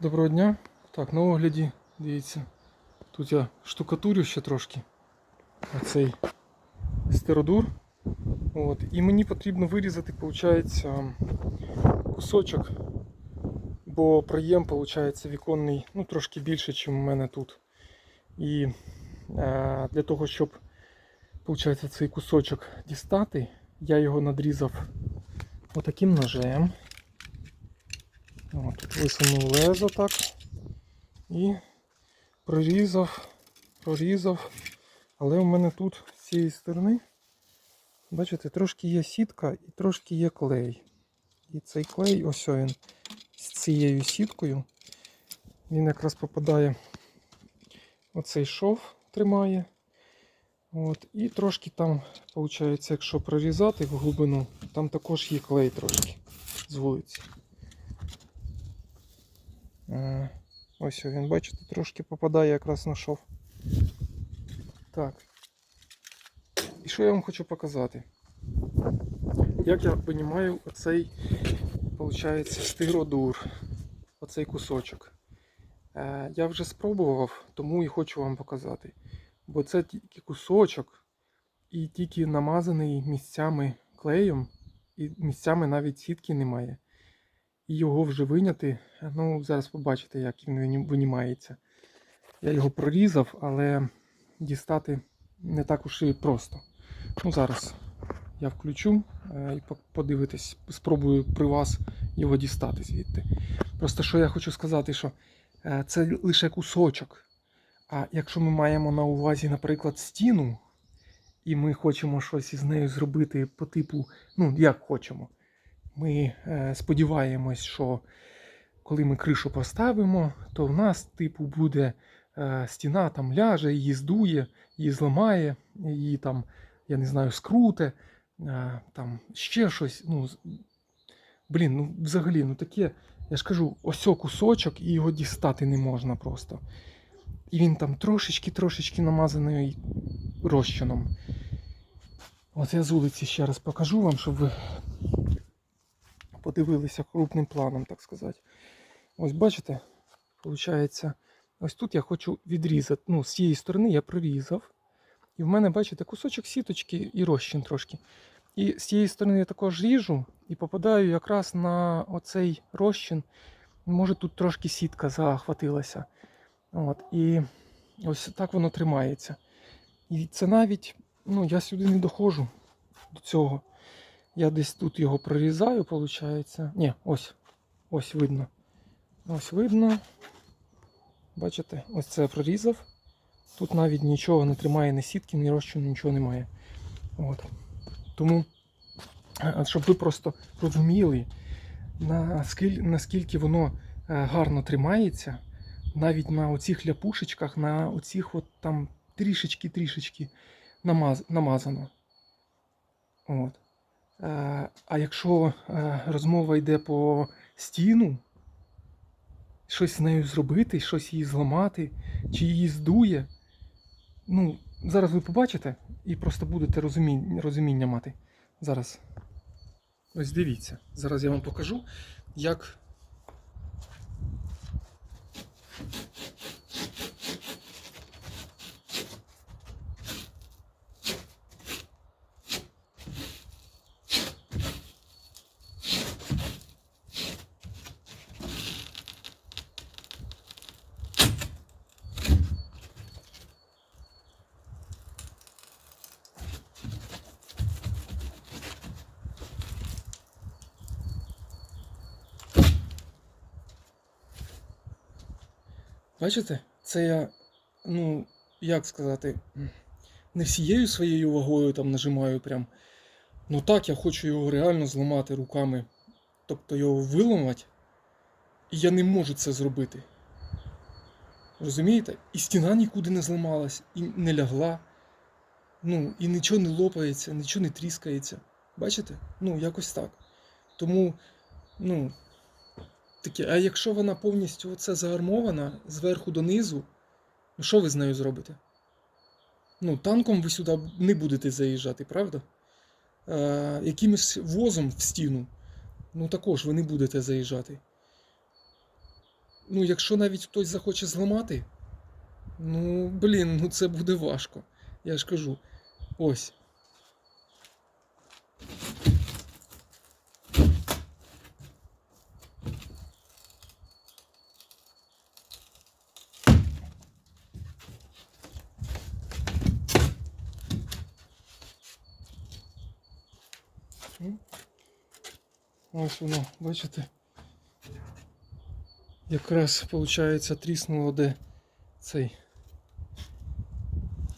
Доброго дня. Так, на огляді, дивіться. Тут я штукатурю ще трошки. Оцей стеродур. От. І мені потрібно вирізати, виходить, кусочок. Бо проєм, виходить, віконний ну, трошки більше, ніж у мене тут. І е, для того, щоб виходить, цей кусочок дістати, я його надрізав отаким ножем. От, висунув лезо так. І прорізав, прорізав. Але у мене тут з цієї сторони, бачите, трошки є сітка і трошки є клей. І цей клей, ось він з цією сіткою. Він якраз попадає оцей шов тримає. От, і трошки там, виходить, якщо прорізати в глибину, там також є клей трошки з вулиці. Е, Ось він, бачите, трошки попадає якраз на шов. Так. І що я вам хочу показати? Як я винімаю оцей, виходить, стиродур, оцей кусочок. Е, Я вже спробував, тому і хочу вам показати. Бо це тільки кусочок і тільки намазаний місцями клеєм, і місцями навіть сітки немає і його вже виняти. Ну, зараз побачите, як він винімається. Я його прорізав, але дістати не так уж і просто. Ну, зараз я включу е, і подивитись, спробую при вас його дістати звідти. Просто що я хочу сказати, що е, це лише кусочок. А якщо ми маємо на увазі, наприклад, стіну, і ми хочемо щось із нею зробити по типу, ну, як хочемо. Ми е, сподіваємось, що коли ми кришу поставимо, то в нас, типу, буде е, стіна там ляже, її здує, її зламає, її там, я не знаю, скруте, е, там ще щось. Ну, блін, ну взагалі, ну таке, я ж кажу, ось кусочок і його дістати не можна просто. І він там трошечки-трошечки намазаний розчином. От я з вулиці ще раз покажу вам, щоб ви подивилися крупним планом, так сказати. Ось бачите, виходить, ось тут я хочу відрізати. Ну, з цієї сторони я прорізав. І в мене, бачите, кусочок сіточки і розчин трошки. І з цієї сторони я також ріжу і попадаю якраз на оцей розчин. Може тут трошки сітка захватилася. От, і ось так воно тримається. І це навіть, ну, я сюди не доходжу до цього. Я десь тут його прорізаю, виходить. Ні, ось. Ось видно. Ось видно. Бачите, ось це я прорізав. Тут навіть нічого не тримає, ні сітки, ні розчину, нічого немає. От. Тому, е, щоб ви просто розуміли, наскільки, воно е, гарно тримається, навіть на оцих ляпушечках, на оцих от там трішечки-трішечки намаз, намазано. От. Е, А якщо е, розмова йде по стіну, щось з нею зробити, щось її зламати, чи її здує, ну, зараз ви побачите і просто будете розуміння, розуміння мати. Зараз. Ось дивіться. Зараз я вам покажу, як. Бачите? Це я, ну, як сказати, не всією своєю вагою там нажимаю прям. Ну так, я хочу його реально зламати руками. Тобто його виламати. І я не можу це зробити. Розумієте? І стіна нікуди не зламалась, і не лягла. Ну, і нічого не лопається, нічого не тріскається. Бачите? Ну, якось так. Тому, ну, таке, а якщо вона повністю оце заармована зверху донизу, ну що ви з нею зробите? Ну, танком ви сюди не будете заїжджати, правда? Е, якимось возом в стіну, ну також ви не будете заїжджати. ну, якщо навіть хтось захоче зламати, ну, блін, ну це буде важко. Я ж кажу. Ось. Ось воно, бачите? Якраз, виходить, тріснуло де цей.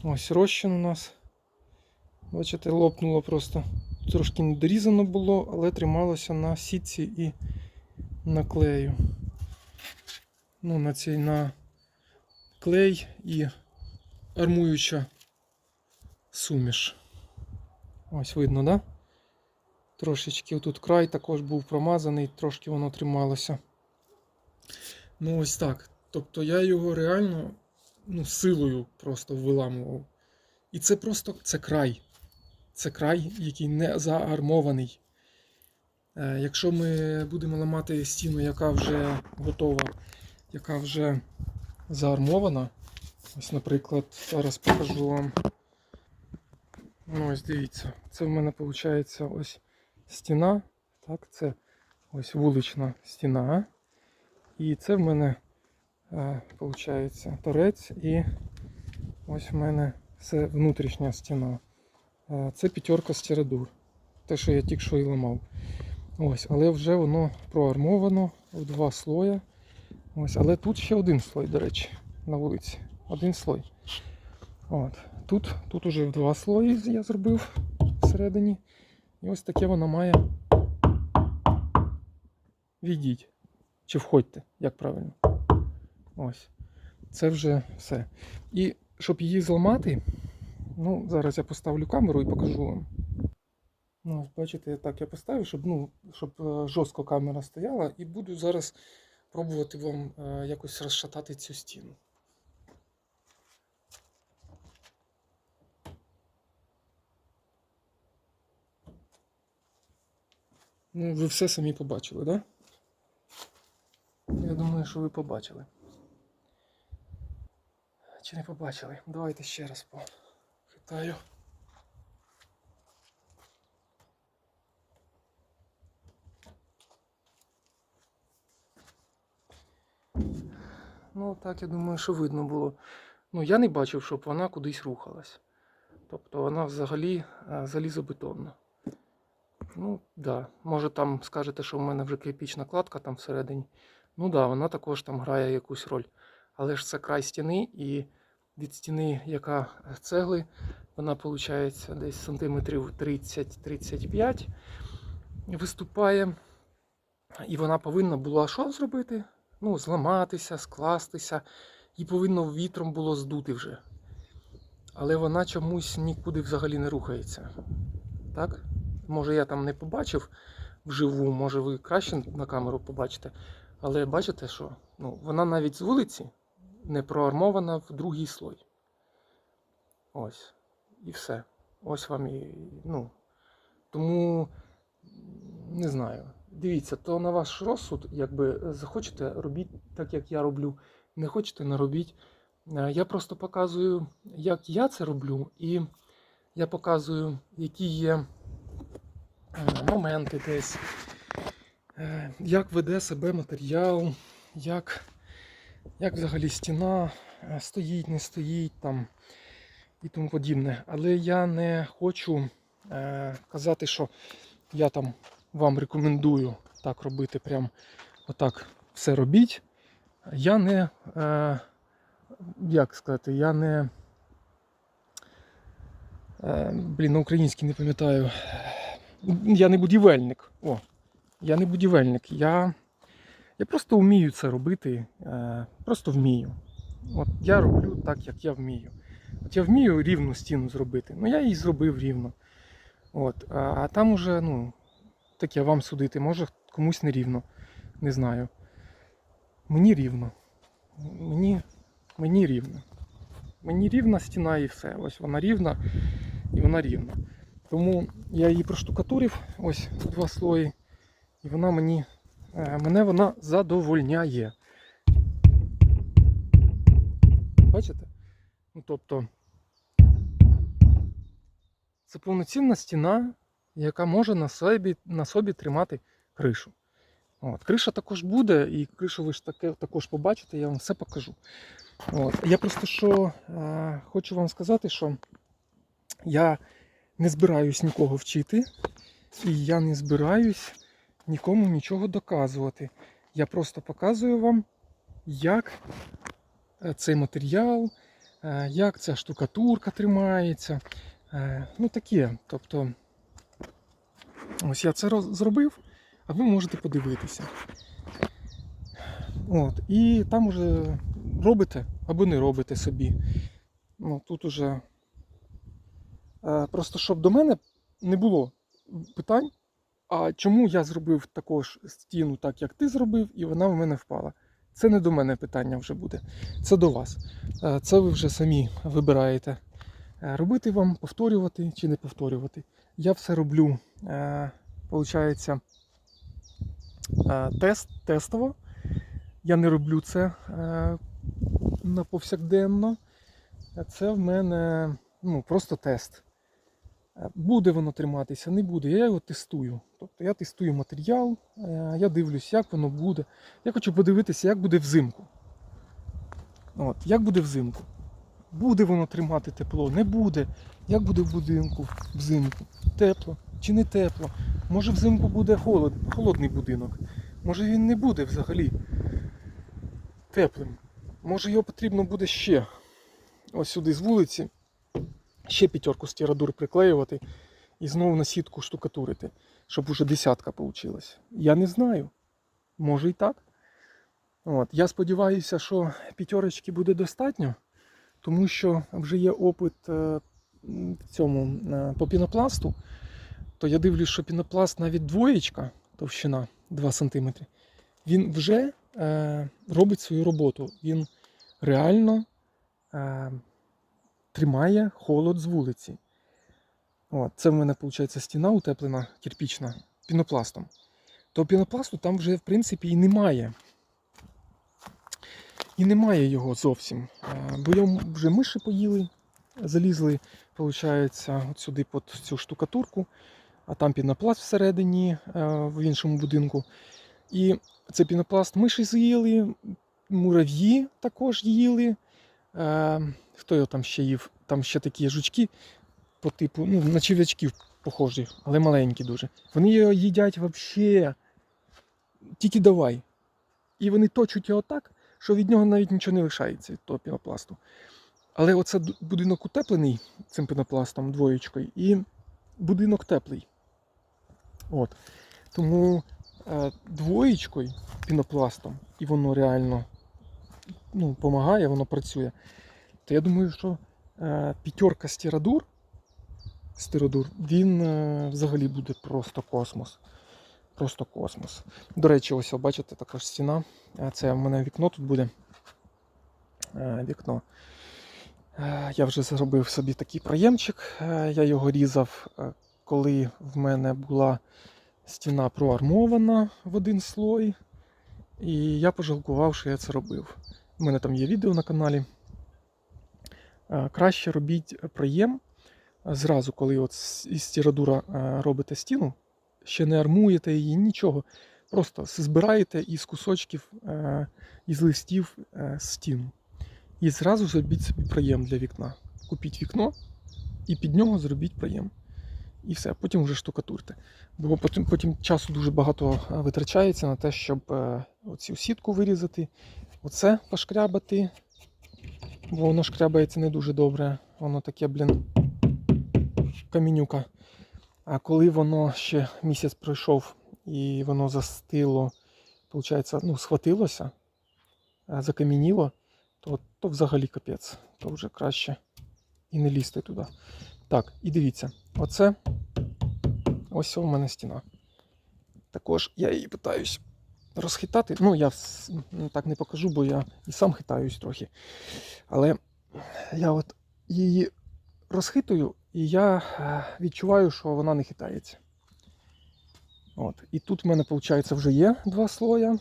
Ось розчин у нас. Бачите, лопнуло просто. Трошки не дорізано було, але трималося на сітці і на клею. Ну, на цей на клей і армуюча суміш. Ось видно, да? Трошечки тут край також був промазаний, трошки воно трималося. Ну, ось так. Тобто я його реально ну, силою просто виламував. І це просто це край. Це край, який не заармований. Е, якщо ми будемо ламати стіну, яка вже готова, яка вже заармована, ось, наприклад, зараз покажу вам. Ну, ось дивіться, це в мене виходить ось стіна. Так, це ось вулична стіна. І це в мене виходить торець і ось в мене це внутрішня стіна. Е, Це п'ятерка стередур. Те, що я тільки що і ламав. Ось, але вже воно проармовано в два слоя. Ось, але тут ще один слой, до речі, на вулиці. Один слой. От. Тут, тут уже в два слої я зробив всередині. І ось таке воно має. Відіть. Чи входьте, як правильно. Ось. Це вже все. І щоб її зламати, ну, зараз я поставлю камеру і покажу вам. Ну, бачите, так я поставив, щоб, ну, щоб е, жорстко камера стояла, і буду зараз пробувати вам е, якось розшатати цю стіну. Ну, ви все самі побачили, так? Да? Я думаю, що ви побачили. Чи не побачили? Давайте ще раз похитаю. Ну, так, я думаю, що видно було. Ну, я не бачив, щоб вона кудись рухалась. Тобто вона взагалі е, залізобетонна. Ну. Да. Може там скажете, що в мене вже кріпічна кладка там всередині. Ну да, вона також там грає якусь роль. Але ж це край стіни, і від стіни, яка цегли, вона виходить десь сантиметрів 30-35 виступає. І вона повинна була що зробити? Ну, зламатися, скластися. І повинно вітром було здути вже. Але вона чомусь нікуди взагалі не рухається. Так? Може я там не побачив вживу, може ви краще на камеру побачите. Але бачите, що ну, вона навіть з вулиці не проармована в другий слой. Ось. І все. Ось вам і. ну. Тому не знаю. Дивіться, то на ваш розсуд, якби захочете, робіть так, як я роблю. Не хочете, не робіть. Е, Я просто показую, як я це роблю, і я показую, які є моменти десь, е, як веде себе матеріал, як, як взагалі стіна е, стоїть, не стоїть там і тому подібне. Але я не хочу е, казати, що я там вам рекомендую так робити, прям отак все робіть. Я не, е, як сказати, я не. Е, блін, на українській не пам'ятаю. Я не будівельник. О, я не будівельник. Я я просто вмію це робити. Е, просто вмію. От Я роблю так, як я вмію. От я вмію рівну стіну зробити. Ну я її зробив рівно. От, А, а там уже, ну, таке вам судити, може комусь не рівно. Не знаю. Мені рівно. Мені, мені рівно. Мені рівна стіна і все. Ось вона рівна і вона рівна. Тому я її проштукатурив, ось два слої, і вона мені е, мене вона задовольняє. Бачите? Ну, Тобто це повноцінна стіна, яка може на собі на собі тримати кришу. От, Криша також буде, і кришу ви ж таке також побачите, я вам все покажу. От, Я просто що е, хочу вам сказати, що я не збираюсь нікого вчити, і я не збираюсь нікому нічого доказувати. Я просто показую вам, як е, цей матеріал, е, як ця штукатурка тримається. Е, Ну таке. Тобто, ось я це зробив, а ви можете подивитися. От, і там уже робите або не робите собі. Ну, тут уже просто щоб до мене не було питань, а чому я зробив також стіну так, як ти зробив, і вона в мене впала. Це не до мене питання вже буде. Це до вас. Е, Це ви вже самі вибираєте. Е, Робити вам, повторювати чи не повторювати. Я все роблю, е, е, тест, тестово. Я не роблю це е, на повсякденно. Е, Це в мене ну, просто тест. Буде воно триматися, не буде. Я його тестую. Тобто я тестую матеріал, е, я дивлюсь, як воно буде. Я хочу подивитися, як буде взимку. От, як буде взимку. Буде воно тримати тепло, не буде. Як буде в будинку взимку? Тепло чи не тепло? Може взимку буде холод, холодний будинок. Може він не буде взагалі теплим. Може його потрібно буде ще ось сюди з вулиці, ще п'ятерку стірадур приклеювати і знову на сітку штукатурити, щоб уже десятка вийшла. Я не знаю. Може і так. От. Я сподіваюся, що п'ятерочки буде достатньо, тому що вже є опит е, цьому е, по пінопласту. То я дивлюсь, що пінопласт навіть двоєчка, товщина 2 см, він вже е, робить свою роботу. Він реально тримає холод з вулиці. От, це в мене виходить стіна утеплена, кирпічна, пінопластом. То пінопласту там вже, в принципі, і немає. І немає його зовсім. Е, Бо його вже миші поїли, залізли, виходить, от сюди під цю штукатурку, а там пінопласт всередині е, в іншому будинку. І цей пінопласт миші з'їли, мурав'ї також їли. Хто його там ще їв? Там ще такі жучки по типу, ну, на черв'ячків похожі, але маленькі дуже. Вони його їдять взагалі. Тільки давай. І вони точуть його так, що від нього навіть нічого не лишається від того пінопласту. Але оце будинок утеплений цим пінопластом двоєчкою, і будинок теплий. От. Тому е, двоєчкою пінопластом, і воно реально ну, допомагає, воно працює. То я думаю, що е, п'ятерка стірадур, стиродур, він е, взагалі буде просто космос. Просто космос. До речі, ось о, бачите, така стіна. Е, Це в мене вікно тут буде. Вікно. Я вже зробив собі такий проємчик. Я його різав, коли в мене була стіна проармована в один слой. І я пожалкував, що я це робив. У мене там є відео на каналі. Е, Краще робіть проєм зразу, коли от із стірадура е, робите стіну, ще не армуєте її, нічого. Просто збираєте із кусочків, е, із листів стіну. І зразу зробіть собі проєм для вікна. Купіть вікно і під нього зробіть проєм. І все, потім вже штукатурте. Бо потім, потім часу дуже багато витрачається на те, щоб оцю сітку вирізати, оце пошкрябати. Воно шкрябається не дуже добре. Воно таке, блін, камінюка. А коли воно ще місяць пройшов і воно застило, виходить, ну, схватилося, а, закам'яніло, то, то взагалі капець. То вже краще і не лізти туди. Так, і дивіться, оце ось у мене стіна. Також я її питаюсь розхитати. Ну, я ну, так не покажу, бо я і сам хитаюсь трохи. Але я от її розхитую, і я е, відчуваю, що вона не хитається. От. І тут в мене, виходить, вже є два слоя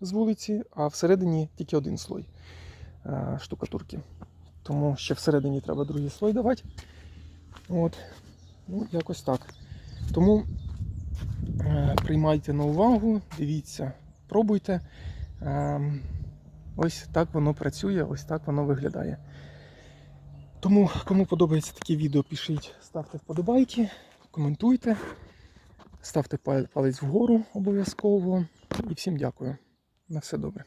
з вулиці, а всередині тільки один слой е, штукатурки. тому ще всередині треба другий слой давати. От. Ну, якось так. Тому е, приймайте на увагу, дивіться, пробуйте. Ем, ось так воно працює, ось так воно виглядає. Тому, кому подобається таке відео, пишіть, ставте вподобайки, коментуйте, ставте палець вгору обов'язково. І всім дякую. На все добре.